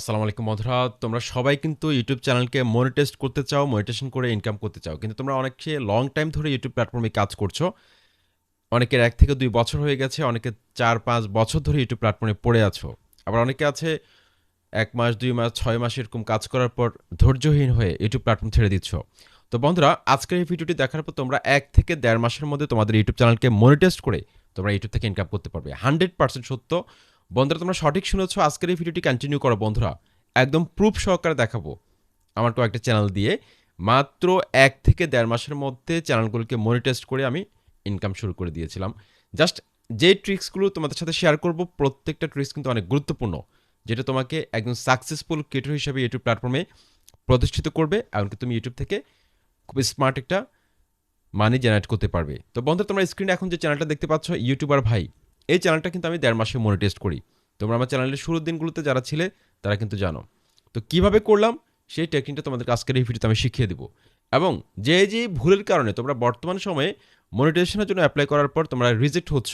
আসসালামু আলাইকুম বন্ধুরা তোমরা সবাই কিন্তু ইউটিউব চ্যানেলকে মনিটাইজ করতে চাও মনিটেশন করে ইনকাম করতে চাও। কিন্তু তোমরা অনেকে লং টাইম ধরে ইউটিউব প্ল্যাটফর্মে কাজ করছ। অনেকের এক থেকে দুই বছর হয়ে গেছে, অনেকে চার, পাঁচ বছর ধরে ইউটিউব প্ল্যাটফর্মে পড়ে আছো। আবার অনেকে আছে এক মাস, দুই মাস, ছয় মাস এরকম কাজ করার পর ধৈর্যহীন হয়ে ইউটিউব প্ল্যাটফর্ম ছেড়ে দিচ্ছ। তো বন্ধুরা, আজকের এই ভিডিওটি দেখার পর তোমরা এক থেকে দেড় মাসের মধ্যে তোমাদের ইউটিউব চ্যানেলকে মনিটাইজ করে তোমরা ইউটিউব থেকে ইনকাম করতে পারবে। হান্ড্রেড পার্সেন্ট সত্য। বন্ধুরা, তোমরা সঠিক শুনেছো, আজকের এই ভিডিওটি কন্টিনিউ করো বন্ধুরা। একদম প্রুফ সহকারে দেখাবো। আমার কয়েকটা চ্যানেল দিয়ে মাত্র এক থেকে দেড় মাসের মধ্যে চ্যানেলগুলোকে মনিটাইজ করে আমি ইনকাম শুরু করে দিয়েছিলাম। জাস্ট যে ট্রিক্সগুলো তোমাদের সাথে শেয়ার করব, প্রত্যেকটা ট্রিক্স কিন্তু অনেক গুরুত্বপূর্ণ, যেটা তোমাকে একদম সাকসেসফুল ক্রিয়েটর হিসেবে ইউটিউব প্ল্যাটফর্মে প্রতিষ্ঠিত করবে, এমনকি তুমি ইউটিউব থেকে খুব স্মার্ট একটা মানি জেনারেট করতে পারবে। তো বন্ধু তোমরা স্ক্রিনে এখন যে চ্যানেলটা দেখতে পাচ্ছ ইউটিউবার ভাই এই চ্যানেলটা কিন্তু আমি দেড় মাসে মনিটাইজ করি। তোমরা আমার চ্যানেলের শুরুর দিনগুলোতে যারা ছিলে, তারা কিন্তু জানো। তো কীভাবে করলাম? সেই টেকনিকটা তোমাদের আজকের এই ভিডিওতে আমি শিখিয়ে দেবো। এবং যে যে ভুলের কারণে তোমরা বর্তমান সময়ে মনিটাইজেশনের জন্য অ্যাপ্লাই করার পর তোমরা রিজেক্ট হচ্ছ,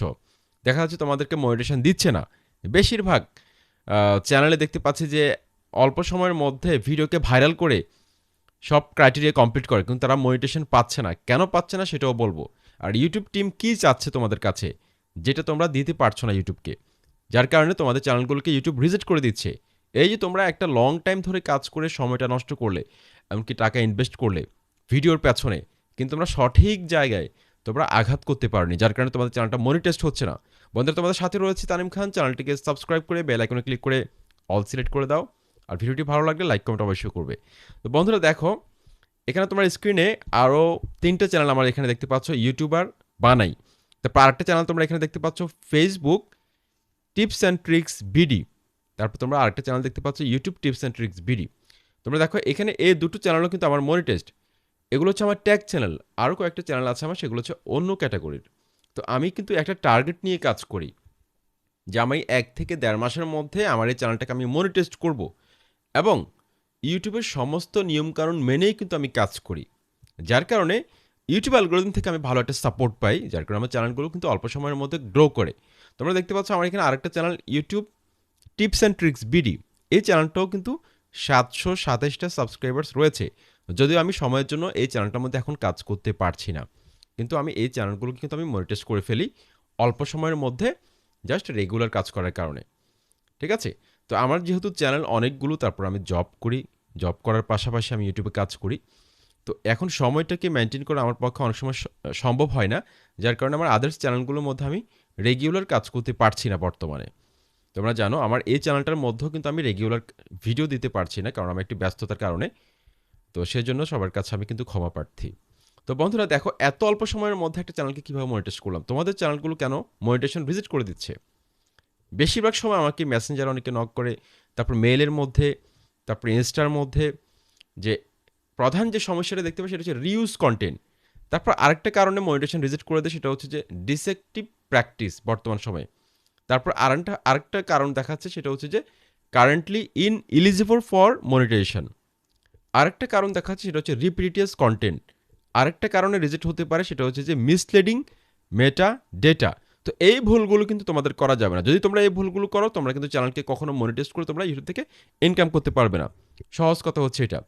দেখা যাচ্ছে তোমাদেরকে মনিটেশন দিচ্ছে না। বেশিরভাগ চ্যানেলে দেখতে পাচ্ছি যে অল্প সময়ের মধ্যে ভিডিওকে ভাইরাল করে সব ক্রাইটেরিয়া কমপ্লিট করে, কিন্তু তারা মনিটেশন পাচ্ছে না। কেন পাচ্ছে না সেটাও বলব। আর ইউটিউব টিম কী চাচ্ছে তোমাদের কাছে? যেটা তোমরা দিতে পারছ না ইউটিউবকে। যার কারণে তোমাদের চ্যানেলগুলোকে ইউটিউব রিজেক্ট করে দিচ্ছে। এই যে তোমরা একটা লং টাইম ধরে কাজ করে সময়টা নষ্ট করলে, এমনকি টাকা ইনভেস্ট করলে, ভিডিওর পেছনে, কিন্তু তোমরা সঠিক জায়গায় তোমরা আঘাত করতে পারোনি, যার কারণে তোমাদের চ্যানেলটা মনিটেস্ট হচ্ছে না। বন্ধুরা, তোমাদের সাথে রয়েছে তানিম খান। চ্যানেলটিকে সাবস্ক্রাইব করে বেল আইকনে ক্লিক করে অল সিলেক্ট করে দাও। আর ভিডিওটি ভালো লাগলে লাইক কমেন্ট অবশ্যই করবে। তো বন্ধুরা, দেখো, এখানে তোমার স্ক্রিনে আরও তিনটে চ্যানেল আমার এখানে দেখতে পাচ্ছ ইউটিউবার বানাই। তারপর আরেকটা চ্যানেল তোমরা এখানে দেখতে পাচ্ছ Facebook tips and tricks BD তারপর তোমরা আরেকটা চ্যানেল দেখতে পাচ্ছ YouTube tips and tricks BD তোমরা দেখো, এখানে এই দুটো চ্যানেলও কিন্তু আমার মনিটেস্ট এগুলো হচ্ছে আমার ট্যাগ চ্যানেল আরও কয়েকটা চ্যানেল আছে আমার, সেগুলো হচ্ছে অন্য ক্যাটাগরির তো আমি কিন্তু একটা টার্গেট নিয়ে কাজ করি, যে আমি এক থেকে দেড় মাসের মধ্যে আমার এই চ্যানেলটাকে আমি মনিটেস্ট করব। এবং ইউটিউবের সমস্ত নিয়মকানুন মেনেই কিন্তু আমি কাজ করি। যার কারণে ইউটিউব অ্যালগোরিদম থেকে আমি ভালো একটা সাপোর্ট পাই, যার কারণে আমার চ্যানেলগুলো কিন্তু অল্প সময়ের মধ্যে গ্রো করে। তোমরা দেখতে পাচ্ছ আমার এখানে আরেকটা channel YouTube tips and tricks BD এই চ্যানেলটাও কিন্তু সাতশো সাতাইশটা সাবস্ক্রাইবার্স রয়েছে। যদিও আমি সময়ের জন্য এই চ্যানেলটার মধ্যে এখন কাজ করতে পারছি না। কিন্তু আমি এই চ্যানেলগুলোকে কিন্তু আমি মনিটাইজ করে ফেলি অল্প সময়ের মধ্যে জাস্ট রেগুলার কাজ করার কারণে। ঠিক আছে? তো আমার যেহেতু চ্যানেল অনেকগুলো, তারপর আমি জব করি। জব করার পাশাপাশি আমি ইউটিউবে কাজ করি। তো এখন সময়টাকে মেনটেন করা আমার পক্ষে অনেক সময় সম্ভব হয় না, যার কারণে আমার আদার্স চ্যানেলগুলোর মধ্যে আমি রেগুলার কাজ করতে পারছি না বর্তমানে। তোমরা জানো, আমার এই চ্যানেলটার মধ্যেও কিন্তু আমি রেগুলার ভিডিও দিতে পারছি না, কারণ আমি একটি ব্যস্ততার কারণে। তো সেজন্য সবার কাছে আমি কিন্তু ক্ষমা প্রার্থী। তো বন্ধুরা, দেখো, এত অল্প সময়ের মধ্যে একটা চ্যানেলকে কীভাবে মনিটাইজ করলাম? তোমাদের চ্যানেলগুলো কেন মনিটেশন ভিজিট করে দিচ্ছে? বেশিরভাগ সময় আমাকে মেসেঞ্জার অনেকে নক করে, তারপর মেলের মধ্যে, তারপর ইনস্টার মধ্যে, যে প্রধান যে সমস্যাটা দেখতে পাই সেটা হচ্ছে রিউজ কন্টেন্ট তারপর আরেকটা কারণে মনিটেশন রিজেক্ট করে দেয়, সেটা হচ্ছে যে ডিসেক্টিভ প্র্যাকটিস বর্তমান সময়ে। তারপর আরেকটা আরেকটা কারণ দেখাচ্ছে, সেটা হচ্ছে যে currently ineligible for monetization আরেকটা কারণ দেখাচ্ছে, সেটা হচ্ছে রিপিটিয়াস কন্টেন্ট আরেকটা কারণে রিজেক্ট হতে পারে, সেটা হচ্ছে যে মিসলিডিং মেটা ডেটা তো এই ভুলগুলো কিন্তু তোমাদের করা যাবে না। যদি তোমরা এই ভুলগুলো করো, তোমরা কিন্তু চ্যানেলকে কখনো মনিটাইজ করে তোমরা ইউটিউব থেকে ইনকাম করতে পারবে না। সহজ কথা হচ্ছে এটা।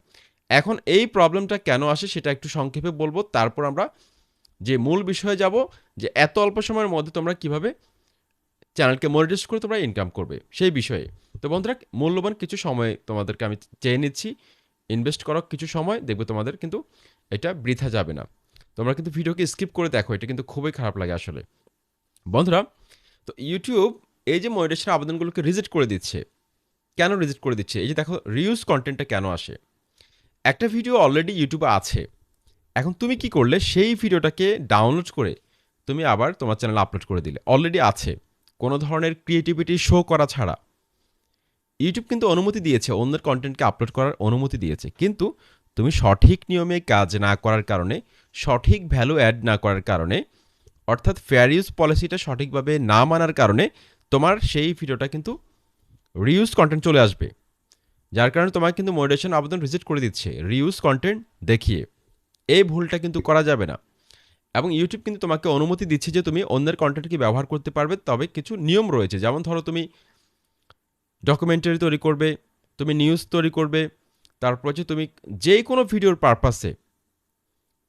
এখন এই প্রবলেমটা কেন আসে সেটা একটু সংক্ষেপে বলব। তারপর আমরা যে মূল বিষয়ে যাব, যে এত অল্প সময়ের মধ্যে তোমরা কীভাবে চ্যানেলকে মনিটাইজ করে তোমরা ইনকাম করবে, সেই বিষয়ে। তো বন্ধুরা, মূল্যবান কিছু সময় তোমাদেরকে আমি চেয়ে নিচ্ছি। ইনভেস্ট করো কিছু সময়, দেখবে তোমাদের কিন্তু এটা বৃথা যাবে না। তোমরা কিন্তু ভিডিওকে স্কিপ করে দেখো, এটা কিন্তু খুবই খারাপ লাগে আসলে। বন্ধুরা, তো ইউটিউব এই যে মনিটেশনের আবেদনগুলোকে রিজেক্ট করে দিচ্ছে। কেন রিজেক্ট করে দিচ্ছে? এই যে দেখো রিউজ কন্টেন্টটা কেন আসে? একটা ভিডিও অলরেডি ইউটিউবে আছে। এখন তুমি কি করলে? সেই ভিডিওটাকে ডাউনলোড করে তুমি আবার তোমার চ্যানেলে আপলোড করে দিলে। অলরেডি আছে। কোনো ধরনের ক্রিয়েটিভিটি শো করা ছাড়া। ইউটিউব কিন্তু অনুমতি দিয়েছে। অন্যের কন্টেন্টকে আপলোড করার অনুমতি দিয়েছে। কিন্তু তুমি সঠিক নিয়মে কাজ না করার কারণে, সঠিক ভ্যালু অ্যাড না করার কারণে, অর্থাৎ ফেয়ার ইউজ পলিসিটা সঠিকভাবে না মানার কারণে তোমার সেই ভিডিওটা কিন্তু রিউজ কন্টেন্ট চলে আসবে। যার কারণে তোমার কিন্তু মনিটেশন আবেদন রিজেক্ট করে দিচ্ছে। রিউজ কন্টেন্ট দেখিয়ে। এই ভুলটা কিন্তু করা যাবে না। এবং ইউটিউব কিন্তু তোমাকে অনুমতি দিচ্ছে যে তুমি অন্যের কন্টেন্টকে ব্যবহার করতে পারবে, তবে কিছু নিয়ম রয়েছে। যেমন ধরো তুমি ডকুমেন্টারি তৈরি করবে, তুমি নিউজ তৈরি করবে, তারপর হচ্ছে তুমি যে কোনো ভিডিওর পারপাসে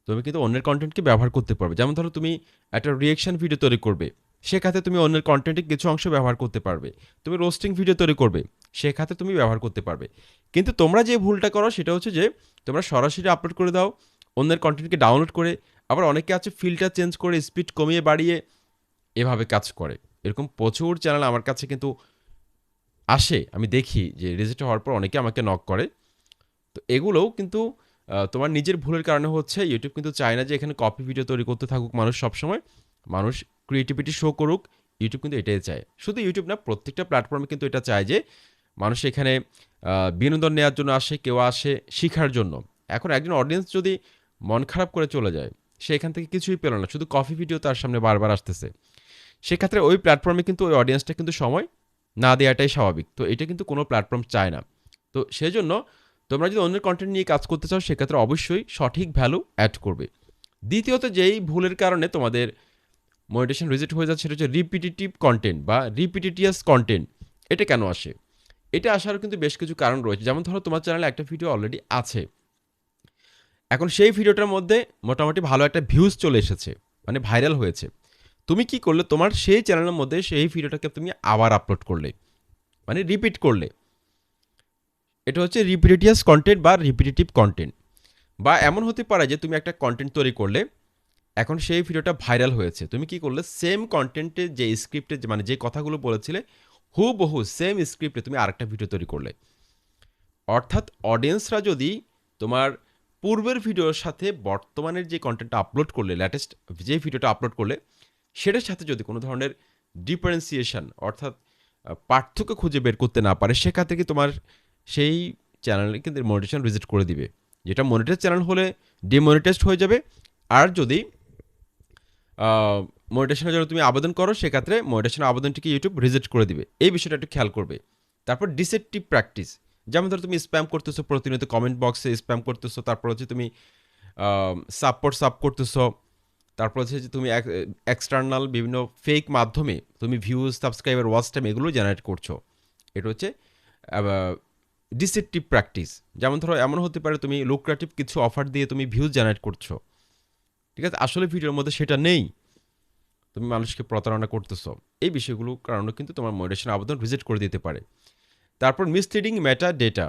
তুমি কিন্তু অন্যের কন্টেন্টকে ব্যবহার করতে পারবে। যেমন ধরো তুমি একটা রিয়েকশন ভিডিও তৈরি করবে সেখাতে তুমি অন্যের কন্টেন্টে কিছু অংশ ব্যবহার করতে পারবে। তুমি রোস্টিং ভিডিও তৈরি করবে সেখাতে তুমি ব্যবহার করতে পারবে। কিন্তু তোমরা যে ভুলটা করো সেটা হচ্ছে যে, তোমরা সরাসরি আপলোড করে দাও, অন্যের কন্টেন্টকে ডাউনলোড করে, আবার অনেকে আছে ফিল্টার চেঞ্জ করে স্পিড কমিয়ে বাড়িয়ে এভাবে কাজ করে। এরকম প্রচুর চ্যানেল আমার কাছে কিন্তু আসে। আমি দেখি যে রেজিস্টার হওয়ার পর অনেকে আমাকে নক করে। তো এগুলোও কিন্তু তোমার নিজের ভুলের কারণে হচ্ছে। ইউটিউব কিন্তু চায় না যে এখানে কপি ভিডিও তৈরি করতে থাকুক মানুষ সবসময়। মানুষ ক্রিয়েটিভিটি শো করুক ইউটিউব কিন্তু এটাই চায়। শুধু ইউটিউব না, প্রত্যেকটা প্ল্যাটফর্মে কিন্তু এটা চায় যে মানুষ এখানে বিনোদন নেওয়ার জন্য আসে, কেউ আসে শিখার জন্য। এখন একজন অডিয়েন্স যদি মন খারাপ করে চলে যায়, সে এখান থেকে কিছুই পেল না, শুধু কফি ভিডিও তার সামনে বারবার আসতেছে। সেক্ষেত্রে ওই প্ল্যাটফর্মে কিন্তু ওই অডিয়েন্সটা কিন্তু সময় না দেওয়াটাই স্বাভাবিক। তো এটা কিন্তু কোনো প্ল্যাটফর্ম চায় না। তো সেজন্য তোমরা যদি অন্যের কন্টেন্ট নিয়ে কাজ করতে চাও, সেক্ষেত্রে অবশ্যই সঠিক ভ্যালু অ্যাড করবে। দ্বিতীয়ত যেই ভুলের কারণে তোমাদের মনিটেশন রিজেক্ট হয়ে যাচ্ছে, সেটা হচ্ছে রিপিটিটিভ কন্টেন্ট বা রিপিটিটিয়াস কন্টেন্ট এটা কেন আসে? এটা আসারও কিন্তু বেশ কিছু কারণ রয়েছে। যেমন ধরো, তোমার চ্যানেলে একটা ভিডিও অলরেডি আছে। এখন সেই ভিডিওটার মধ্যে মোটামুটি ভালো একটা ভিউজ চলে এসেছে মানে ভাইরাল হয়েছে। তুমি কি করলে? তোমার সেই চ্যানেলের মধ্যে সেই ভিডিওটাকে তুমি আবার আপলোড করলে মানে রিপিট করলে। এটা হচ্ছে রিপিটেটিয়াস কন্টেন্ট বা রিপিটেটিভ কন্টেন্ট বা এমন হতে পারে যে তুমি একটা কন্টেন্ট তৈরি করলে, এখন সেই ভিডিওটা ভাইরাল হয়েছে। তুমি কি করলে? সেম কন্টেন্টে যে স্ক্রিপ্টে মানে যে কথাগুলো বলেছিলে হুবহু সেম স্ক্রিপ্টে তুমি আরেকটা ভিডিও তৈরি করলে। অর্থাৎ অডিয়েন্সরা যদি তোমার পূর্বের ভিডিওর সাথে বর্তমানের যে কন্টেন্টটা আপলোড করলে ল্যাটেস্ট যে ভিডিওটা আপলোড করলে, সেটার সাথে যদি কোনো ধরনের ডিফারেন্সিয়েশন অর্থাৎ পার্থক্য খুঁজে বের করতে না পারে সেক্ষেত্রে কি তোমার সেই চ্যানেলে কিন্তু মনিটেশন রিজেক্ট করে দিবে। যেটা মনিটাইজ চ্যানেল হলে ডিমনিটাইজড হয়ে যাবে। আর যদি মনিটেশনের জন্য তুমি আবেদন করো, সেক্ষেত্রে মনিটেশনের আবেদনটিকে ইউটিউব রিজেক্ট করে দিবে। এই বিষয়টা একটু খেয়াল করবে। তারপর ডিসেপটিভ প্র্যাকটিস যেমন ধরো তুমি স্প্যাম করতেছো প্রতিনিয়ত কমেন্ট বক্সে স্প্যাম করতেছো, তারপর হচ্ছে তুমি সাপোর্ট সাপ করতেছো, তারপর হচ্ছে যে তুমি এক্সটার্নাল বিভিন্ন ফেক মাধ্যমে তুমি ভিউজ সাবস্ক্রাইবার ওয়াচ টাইম এগুলো জেনারেট করছ। এটা হচ্ছে ডিসেপটিভ প্র্যাকটিস যেমন ধরো এমন হতে পারে তুমি লুক্রেটিভ কিছু অফার দিয়ে তুমি ভিউজ জেনারেট করছ। ঠিক আছে? আসলে ভিডিওর মধ্যে সেটা নেই। তুমি মানুষকে প্রতারণা করতেছো। এই বিষয়গুলো কারণে কিন্তু তোমার মনিটেশন আবেদন রিজেক্ট করে দিতে পারে। তারপর misleading matter data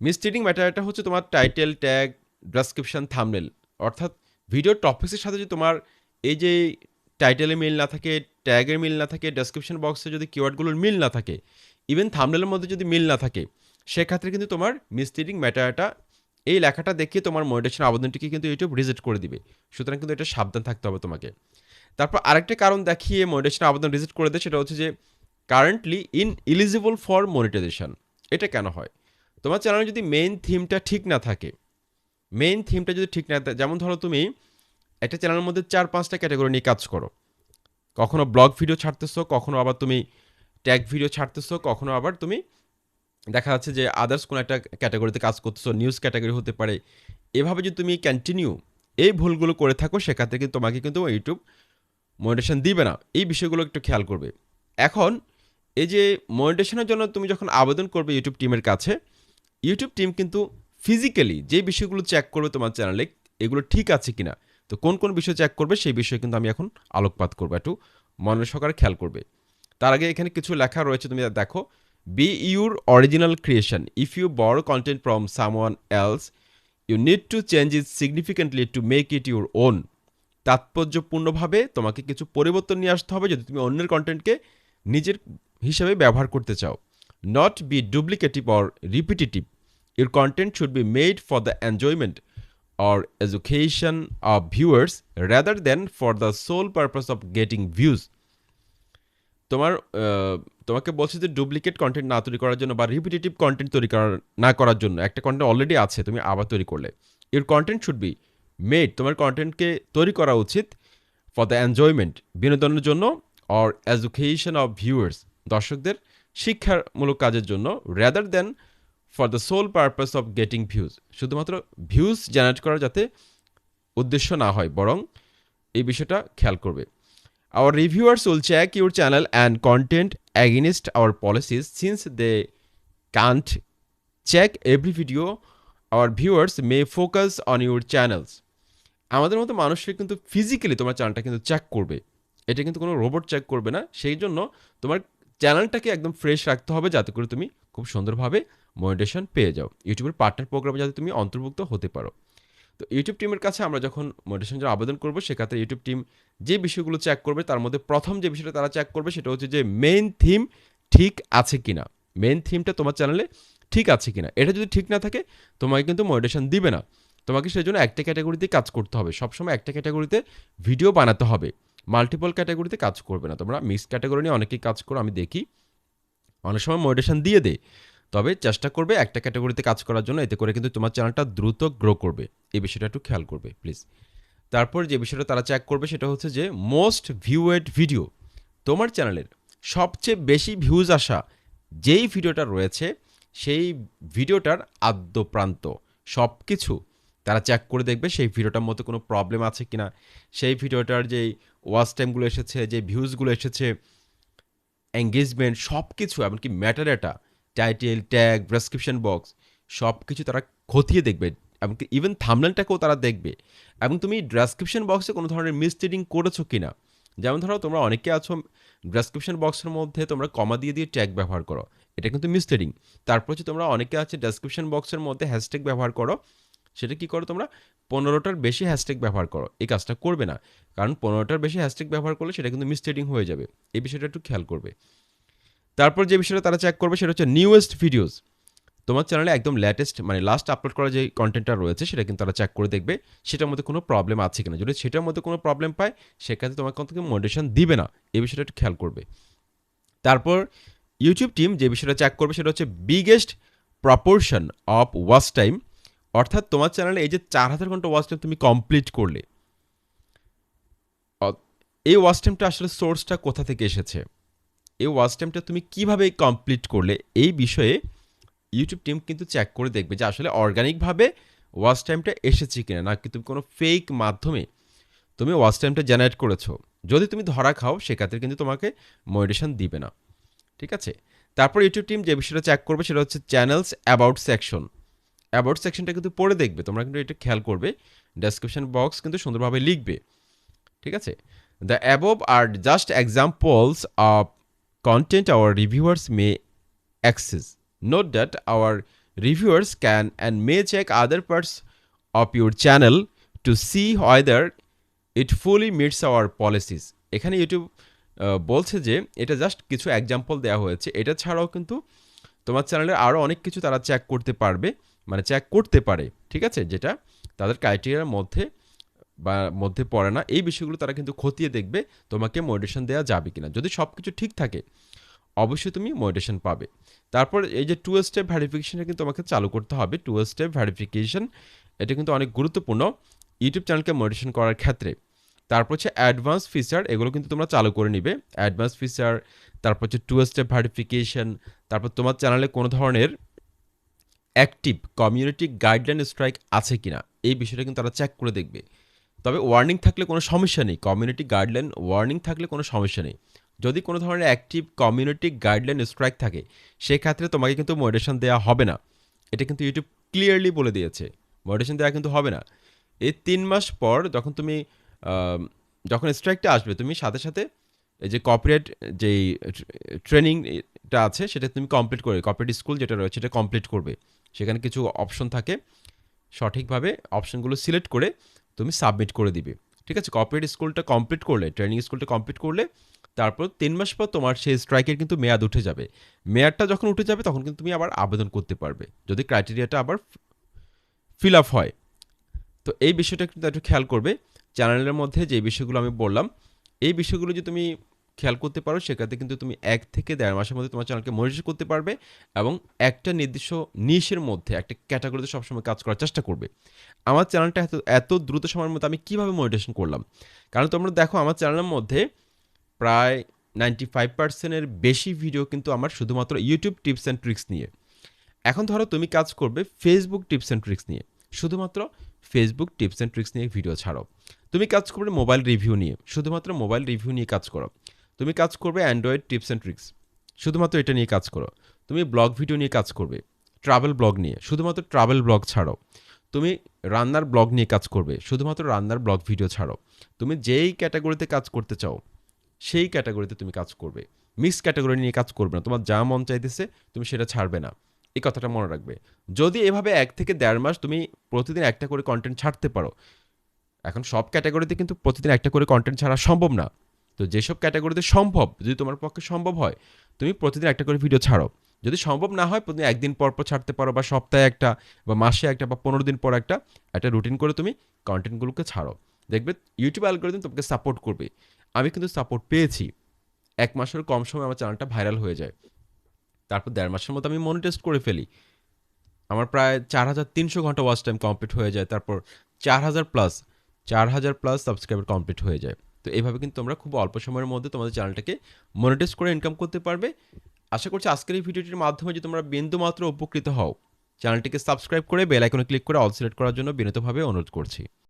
misleading matter এটা হচ্ছে তোমার টাইটেল ট্যাগ ডেসক্রিপশন থামনেল অর্থাৎ ভিডিও টপিক্সের সাথে যদি তোমার এই যে টাইটেলে মিল না থাকে ট্যাগের মিল না থাকে ডেসক্রিপশন বক্সে যদি কিওয়ার্ডগুলোর মিল না থাকে ইভেন থামনেলের মধ্যে যদি মিল না থাকে, সেক্ষেত্রে কিন্তু তোমার মিসলিডিং ম্যাটারটা এই লেখাটা দেখিয়ে তোমার মনিটেশন আবেদনটিকে কিন্তু ইউটিউব রিজেক্ট করে দিবে। সুতরাং কিন্তু এটা সাবধান থাকতে হবে তোমাকে। তারপর আরেকটা কারণ দেখিয়ে মনিটেশন আবেদন রিজেক্ট করে দেয়, সেটা হচ্ছে যে currently ineligible for monetization এটা কেন হয়? তোমার চ্যানেলে যদি মেইন থিমটা ঠিক না থাকে মেইন থিমটা যদি ঠিক না থাকে, যেমন ধরো তুমি একটা চ্যানেলের মধ্যে চার, পাঁচটা ক্যাটাগরি নিয়ে কাজ করো। কখনো ব্লগ ভিডিও ছাড়তেছো, কখনো আবার তুমি ট্যাগ ভিডিও ছাড়তেছো, কখনো আবার তুমি দেখা যাচ্ছে যে আদার্স কোনো একটা ক্যাটাগরিতে কাজ করতেছো নিউজ ক্যাটাগরি হতে পারে। এভাবে যদি তুমি কন্টিনিউ এই ভুলগুলো করে থাকো সেক্ষেত্রে কিন্তু তোমাকে কিন্তু ইউটিউব মনিটেশন দিবে না, এই বিষয়গুলো একটু খেয়াল করবে। এখন, এই যে মনিটেশনের জন্য তুমি যখন আবেদন করবে ইউটিউব টিমের কাছে ইউটিউব টিম কিন্তু ফিজিক্যালি যে বিষয়গুলো চেক করবে তোমার চ্যানেলে এগুলো ঠিক আছে কিনা, তো কোন কোন বিষয় চেক করবে সেই বিষয়ে কিন্তু আমি এখন আলোকপাত করব, একটু মনের সহকারে খেয়াল করবে। তার আগে এখানে কিছু লেখা রয়েছে, তুমি দেখো be your original creation if you borrow content from someone else you need to change it significantly to make it your own তাৎপর্যপূর্ণভাবে তোমাকে কিছু পরিবর্তন নিয়ে আসতে হবে যদি তুমি অন্যের কন্টেন্টকে নিজের হিসাবে ব্যবহার করতে চাও। Not be duplicative or repetitive your content should be made for the enjoyment or education of viewers rather than for the sole purpose of getting views তোমার তোমাকে বলছে যে ডুপ্লিকেট কন্টেন্ট না তৈরি করার জন্য বা রিপিটেটিভ কন্টেন্ট তৈরি করার, না করার জন্য একটা কন্টেন্ট অলরেডি আছে, তুমি আবার তৈরি করলে। Your content should be made তোমার কন্টেন্টকে তৈরি করা উচিত ফর দ্য এনজয়মেন্ট বিনোদনের জন্য অর এডুকেশন অফ ভিউয়ার্স দর্শকদের শিক্ষামূলক কাজের জন্য rather than for the sole purpose of getting views শুধুমাত্র ভিউজ জেনারেট করার যাতে উদ্দেশ্য না হয়, বরং এই বিষয়টা খেয়াল করবে। Our reviewers will check your channel and content against our policies since they can't check every video our viewers may focus on your channels আমাদের মতো মানুষকে কিন্তু ফিজিক্যালি তোমার চ্যানেলটা কিন্তু চেক করবে। এটা কিন্তু কোনো রোবট চেক করবে না। সেই জন্য তোমার চ্যানেলটাকে একদম ফ্রেশ রাখতে হবে যাতে করে তুমি খুব সুন্দরভাবে মনিটেশন পেয়ে যাও। ইউটিউবের পার্টনার প্রোগ্রামে যাতে তুমি অন্তর্ভুক্ত হতে পারো। তো ইউটিউব টিমের কাছে আমরা যখন মনিটেশন জন্য আবেদন করব সেক্ষেত্রে ইউটিউব টিম যে বিষয়গুলো চেক করবে, তার মধ্যে প্রথম যে বিষয়টা তারা চেক করবে, সেটা হচ্ছে যে মেইন থিম ঠিক আছে কিনা। মেইন থিমটা তোমার চ্যানেলে ঠিক আছে কিনা? এটা যদি ঠিক না থাকে, তোমাকে কিন্তু মনিটেশন দিবে না। তোমাকে সেই জন্য একটা ক্যাটাগরিতে কাজ করতে হবে। সবসময় একটা ক্যাটাগরিতে ভিডিও বানাতে হবে। মাল্টিপল ক্যাটাগরিতে কাজ করবে না। তোমরা মিক্স ক্যাটাগরি নিয়ে অনেকেই কাজ করো, আমি দেখি। অনেক সময় মোটিভেশন দিয়ে দে তবে চেষ্টা করবে একটা ক্যাটাগরিতে কাজ করার জন্য, এতে করে কিন্তু তোমার চ্যানেলটা দ্রুত গ্রো করবে। এই বিষয়টা একটু খেয়াল করবে প্লিজ তারপর যে বিষয়টা তারা চেক করবে, সেটা হচ্ছে যে মোস্ট ভিউয়েড ভিডিও তোমার চ্যানেলের সবচেয়ে বেশি ভিউজ আসা যেই ভিডিওটা রয়েছে সেই ভিডিওটার আদ্যপ্রান্ত। সব কিছু তারা চেক করে দেখবে সেই ভিডিওটার মধ্যে কোনো প্রবলেম আছে কিনা। সেই ভিডিওটার যেই ওয়াচ টাইমগুলো এসেছে, যে ভিউজগুলো এসেছে এঙ্গেজমেন্ট সব কিছু এমনকি metadata title tag description box সব কিছু তারা খতিয়ে দেখবে। এমনকি ইভেন থামলেনটাকেও তারা দেখবে। এবং তুমি ড্রেসক্রিপশন বক্সে কোনো ধরনের মিসটিডিং করেছ কি না যেমন ধরো তোমরা অনেকে আছো ডেসক্রিপশন বক্সের মধ্যে তোমরা কমা দিয়ে দিয়ে ট্যাগ ব্যবহার করো। এটা কিন্তু মিসলিডিং তারপর হচ্ছে তোমরা অনেকে আছে ডেসক্রিপশন বক্সের মধ্যে হ্যাশট্যাগ ব্যবহার করো। সেটা কি করো তোমরা? পনেরোটার বেশি হ্যাশট্যাগ ব্যবহার করো। এই কাজটা করবে না। কারণ পনেরোটার বেশি হ্যাশট্যাগ ব্যবহার করলে সেটা কিন্তু মিসলিডিং হয়ে যাবে। এই বিষয়টা একটু খেয়াল করবে। তারপর যে বিষয়টা তারা চেক করবে সেটা হচ্ছে নিউয়েস্ট ভিডিওস তোমার চ্যানেলে একদম লেটেস্ট মানে লাস্ট আপলোড করা যে কন্টেন্টটা রয়েছে, সেটা কিন্তু তারা চেক করে দেখবে। সেটার মধ্যে কোনো প্রবলেম আছে কিনা? যদি সেটার মধ্যে কোনো প্রবলেম পায়, সেক্ষেত্রে তোমাকে থেকে মোটিভেশন দিবে না। এই বিষয়টা একটু খেয়াল করবে। তারপর ইউটিউব টিম যে বিষয়টা চেক করবে সেটা হচ্ছে biggest proportion of watch time অর্থাৎ তোমার চ্যানেলে এই যে চার হাজার ঘণ্টা ওয়াচ টাইম তুমি কমপ্লিট করলে। এই ওয়াচ টাইমটা আসলে সোর্সটা কোথা থেকে এসেছে? এই ওয়াচ টাইমটা তুমি কীভাবে কমপ্লিট করলে? এই বিষয়ে ইউটিউব টিম কিন্তু চেক করে দেখবে যে আসলে অর্গানিকভাবে ওয়াচ টাইমটা এসেছে কিনা নাকি তুমি কোনো ফেক মাধ্যমে তুমি ওয়াচ টাইমটা জেনারেট করেছ। যদি তুমি ধরা খাও, সেক্ষেত্রে কিন্তু তোমাকে মোটিভেশন দিবে না। ঠিক আছে? তারপর ইউটিউব টিম যে বিষয়টা চেক করবে সেটা হচ্ছে চ্যানেলস অ্যাবাউট সেকশন অ্যাবাউট সেকশনটা কিন্তু পড়ে দেখবে, তোমরা কিন্তু এটা খেয়াল করবে। ডেসক্রিপশন বক্স কিন্তু সুন্দরভাবে লিখবে। ঠিক আছে? The above are just examples of content our reviewers may assess note that our reviewers can and may check other parts of your channel to see whether it fully meets our policies. এখানে YouTube বলছে যে এটা just কিছু example দেওয়া হয়েছে। এটা ছাড়াও কিন্তু তোমার চ্যানেলের আরও অনেক কিছু তারা চেক করতে পারবে মানে চেক করতে পারে, ঠিক আছে? যেটা তাদের ক্রাইটেরিয়ার মধ্যে বা মধ্যে পড়ে না। এই বিষয়গুলো তারা কিন্তু খতিয়ে দেখবে তোমাকে মোটিভেশন দেওয়া যাবে কিনা। যদি সব কিছু ঠিক থাকে, অবশ্যই তুমি মোটিভেশন পাবে। তারপর এই যে টু স্টেপ ভ্যারিফিকেশনটা কিন্তু তোমাকে চালু করতে হবে। টু স্টেপ ভ্যারিফিকেশন এটা কিন্তু অনেক গুরুত্বপূর্ণ। ইউটিউব চ্যানেলকে মোটিভেশন করার ক্ষেত্রে। তারপর হচ্ছে অ্যাডভান্স ফিচার এগুলো কিন্তু তোমরা চালু করে নিবে। অ্যাডভান্স ফিচার তারপর হচ্ছে টু স্টেপ ভ্যারিফিকেশন তারপর তোমার চ্যানেলে কোনো ধরনের অ্যাক্টিভ কমিউনিটি গাইডলাইন স্ট্রাইক আছে কিনা, এই বিষয়টা কিন্তু তারা চেক করে দেখবে। তবে ওয়ার্নিং থাকলে কোনো সমস্যা নেই কমিউনিটি গাইডলাইন ওয়ার্নিং থাকলে কোনো সমস্যা নেই। যদি কোনো ধরনের অ্যাক্টিভ কমিউনিটি গাইডলাইন স্ট্রাইক থাকে, সেক্ষেত্রে তোমাকে কিন্তু মোটিভেশন দেওয়া হবে না। এটা কিন্তু ইউটিউব ক্লিয়ারলি বলে দিয়েছে মোটিভেশন দেওয়া কিন্তু হবে না। এই তিন মাস পর যখন তুমি যখন স্ট্রাইকটা আসবে, তুমি সাথে সাথে এই যে কপিরাইট যেই ট্রেনিংটা আছে, সেটা তুমি কমপ্লিট করবে কপিরাইট স্কুল যেটা রয়েছে, সেটা কমপ্লিট করবে। সেখানে কিছু অপশন থাকে, সঠিকভাবে অপশনগুলো সিলেক্ট করে তুমি সাবমিট করে দিবে। ঠিক আছে? কপিরাইট স্কুলটা কমপ্লিট করলে ট্রেনিং স্কুলটা কমপ্লিট করলে, তারপর তিন মাস পর তোমার সেই স্ট্রাইকের কিন্তু মেয়াদ উঠে যাবে। মেয়াদটা যখন উঠে যাবে, তখন কিন্তু তুমি আবার আবেদন করতে পারবে। যদি ক্রাইটেরিয়াটা আবার ফিল আপ হয়, তো এই বিষয়টা কিন্তু একটু খেয়াল করবে। চ্যানেলের মধ্যে যে বিষয়গুলো আমি বললাম, এই বিষয়গুলো যদি তুমি খেয়াল করতে পারো, সেক্ষেত্রে কিন্তু তুমি এক থেকে দেড় মাসের মধ্যে তোমার চ্যানেলকে মনিটর করতে পারবে এবং একটা নির্দিষ্ট নিশের মধ্যে, একটা ক্যাটাগরিতে সবসময় কাজ করার চেষ্টা করবে। আমার চ্যানেলটা এত এত দ্রুত সময়ের মধ্যে আমি কীভাবে মনিটেশন করলাম? কারণ তোমরা দেখো, আমার চ্যানেলের মধ্যে প্রায় নাইনটি ফাইভ পার্সেন্টের বেশি ভিডিও কিন্তু আমার শুধুমাত্র ইউটিউব টিপস অ্যান্ড ট্রিক্স নিয়ে। এখন ধরো তুমি কাজ করবে ফেসবুক টিপস অ্যান্ড ট্রিক্স নিয়ে। শুধুমাত্র ফেসবুক টিপস অ্যান্ড ট্রিক্স নিয়ে ভিডিও ছাড়ো। তুমি কাজ করবে মোবাইল রিভিউ নিয়ে, শুধুমাত্র মোবাইল রিভিউ নিয়ে কাজ করো। তুমি কাজ করবে অ্যান্ড্রয়েড টিপস অ্যান্ড ট্রিক্স, শুধুমাত্র এটা নিয়ে কাজ করো। তুমি ব্লগ ভিডিও নিয়ে কাজ করবে, ট্রাভেল ব্লগ নিয়ে, শুধুমাত্র ট্রাভেল ব্লগ ছাড়ো। তুমি রান্নার ব্লগ নিয়ে কাজ করবে, শুধুমাত্র রান্নার ব্লগ ভিডিও ছাড়ো। তুমি যেই ক্যাটাগরিতে কাজ করতে চাও, সেই ক্যাটাগরিতে তুমি কাজ করবে। মিক্স ক্যাটাগরি নিয়ে কাজ করবে না, তোমার যা মন চাইতেছে তুমি সেটা ছাড়বে না। এই কথাটা মনে রাখবে। যদি এভাবে এক থেকে দেড় মাস তুমি প্রতিদিন একটা করে কন্টেন্ট ছাড়তে পারো এখন সব ক্যাটাগরিতে কিন্তু প্রতিদিন একটা করে কন্টেন্ট ছাড়া সম্ভব না। তো যেসব ক্যাটাগরিতে সম্ভব, যদি তোমার পক্ষে সম্ভব হয়, তুমি প্রতিদিন একটা করে ভিডিও ছাড়ো। যদি সম্ভব না হয়, প্রতিদিন একদিন পর পর ছাড়তে পারো বা সপ্তাহে একটা বা মাসে একটা বা পনেরো দিন পর একটা একটা রুটিন করে তুমি কন্টেন্টগুলোকে ছাড়ো। দেখবে ইউটিউব অ্যালগোরিদম তোমাকে সাপোর্ট করবে। আমি কিন্তু সাপোর্ট পেয়েছি। এক মাসের কম সময় আমার চ্যানেলটা ভাইরাল হয়ে যায়। তারপর দেড় মাসের মতো আমি মনিটেস্ট করে ফেলি। আমার প্রায় চার হাজার তিনশো ঘণ্টা ওয়াচ টাইম কমপ্লিট হয়ে যায়। তারপর চার হাজার প্লাস চার হাজার প্লাস সাবস্ক্রাইবার কমপ্লিট হয়ে যায়। তো এইভাবে কিন্তু তোমরা খুব অল্প সময়ের মধ্যে তোমাদের চ্যানেলটাকে মনিটাইজ করে ইনকাম করতে পারবে। আশা করছি আজকের এই ভিডিওটির মাধ্যমে যে তোমরা বিন্দু মাত্র উপকৃত হও, চ্যানেলটিকে সাবস্ক্রাইব করে বেল আইকনে ক্লিক করে অল সিলেক্ট করার জন্য বিনীতভাবে অনুরোধ করছি।